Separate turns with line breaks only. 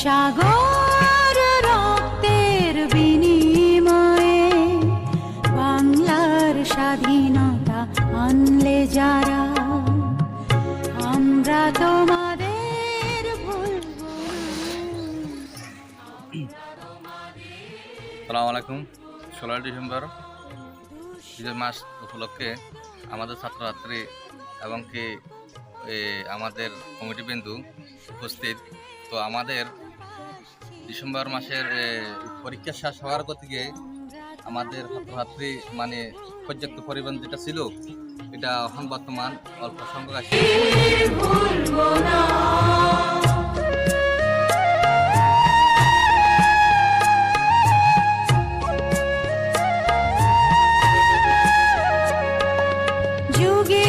সাগর রক্তের বিনিময়ে বাংলার স্বাধীনতা আনলে যারা, আমরা তোমাদের সালাম আলাইকুম। ষোলোই ডিসেম্বর, ঈদের মাস উপলক্ষে আমাদের ছাত্রছাত্রী এবং কি আমাদের কমিটি বিন্দু উপস্থিত। তো আমাদের ডিসেম্বর মাসের পরীক্ষা শেষ হওয়ার থেকে আমাদের ছাত্রছাত্রী মানে পর্যাপ্ত পরিমাণ যেটা ছিল, এটা এখন বর্তমান অল্প সংখ্যক আছে। যুগে